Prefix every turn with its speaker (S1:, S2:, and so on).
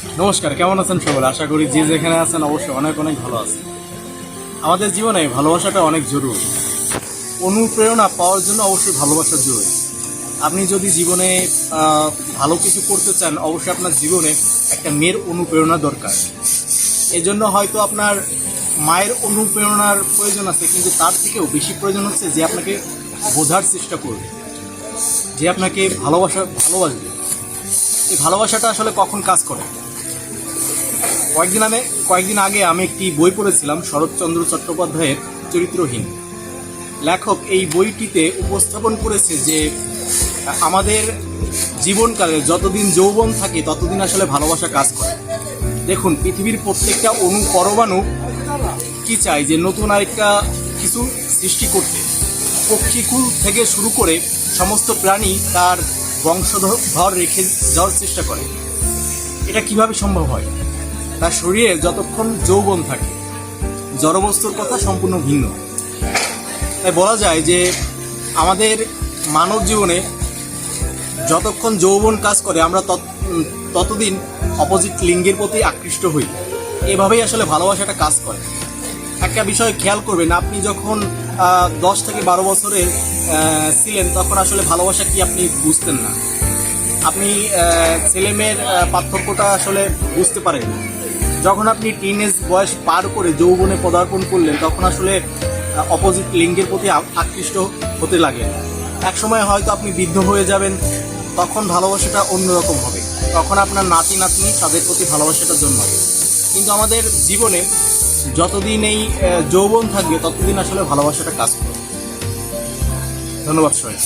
S1: নমস্কার, কেমন আছেন সবাই? আশা করি যে যেখানে আছেন অবশ্যই অনেক অনেক ভালো আছেন। আমাদের জীবনে ভালোবাসাটা অনেক জরুরি। অনুপ্রেরণা পাওয়ার জন্য অবশ্যই ভালোবাসা জরুরি। আপনি যদি জীবনে ভালো কিছু করতে চান, অবশ্যই আপনার জীবনে একটা মেয়ের অনুপ্রেরণা দরকার। এজন্য হয়তো আপনার মায়ের অনুপ্রেরণার প্রয়োজন আছে, কিন্তু তার থেকেও বেশি প্রয়োজন হচ্ছে যে আপনাকে বোঝার চেষ্টা করবে, যে আপনাকে ভালোবাসা, ভালোবাসবে। এই ভালোবাসাটা আসলে কখন কাজ করে? কয়েকদিন আগে কয়েকদিন আগে আমি একটি বই পড়েছিলাম, শরৎচন্দ্র চট্টোপাধ্যায়ের চরিত্রহীন। লেখক এই বইটিতে উপস্থাপন করেছে যে, আমাদের জীবনকালে যতদিন যৌবন থাকে, ততদিন আসলে ভালোবাসা কাজ করে। দেখুন, পৃথিবীর প্রত্যেকটা অনু পরমাণু কি চায় যে নতুন আরেকটা কিছু সৃষ্টি করতে। পক্ষীকুল থেকে শুরু করে সমস্ত প্রাণী তার বংশধর রেখে যাওয়ার চেষ্টা করে। এটা কীভাবে সম্ভব হয়? তার শরীরে যতক্ষণ যৌবন থাকে। জড়বস্তুর কথা সম্পূর্ণ ভিন্ন। তাই বলা যায় যে, আমাদের মানব জীবনে যতক্ষণ যৌবন কাজ করে, আমরা তত- ততদিন অপোজিট লিঙ্গের প্রতি আকৃষ্ট হই। এভাবেই আসলে ভালোবাসাটা কাজ করে। একটা বিষয় খেয়াল করবেন, আপনি যখন দশ থেকে বারো বছরের ছিলেন, তখন আসলে ভালোবাসা কি আপনি বুঝতেন না। আপনি ছেলে মেয়ের পার্থক্যটা আসলে বুঝতে পারেন যখন আপনি টিনেজ বয়স পার করে যৌবনে পদার্পণ করলেন, তখন আসলে অপোজিট লিঙ্গের প্রতি আকৃষ্ট হতে লাগে। এক সময় হয়তো আপনি বৃদ্ধ হয়ে যাবেন, তখন ভালোবাসাটা অন্যরকম হবে। তখন আপনার নাতি, নাতনি তাদের প্রতি ভালোবাসাটা জন্মাবে কিন্তু আমাদের জীবনে যতদিন এই যৌবন থাকবে, ততদিন আসলে ভালোবাসাটা কাজ করবে। ধন্যবাদ সবাই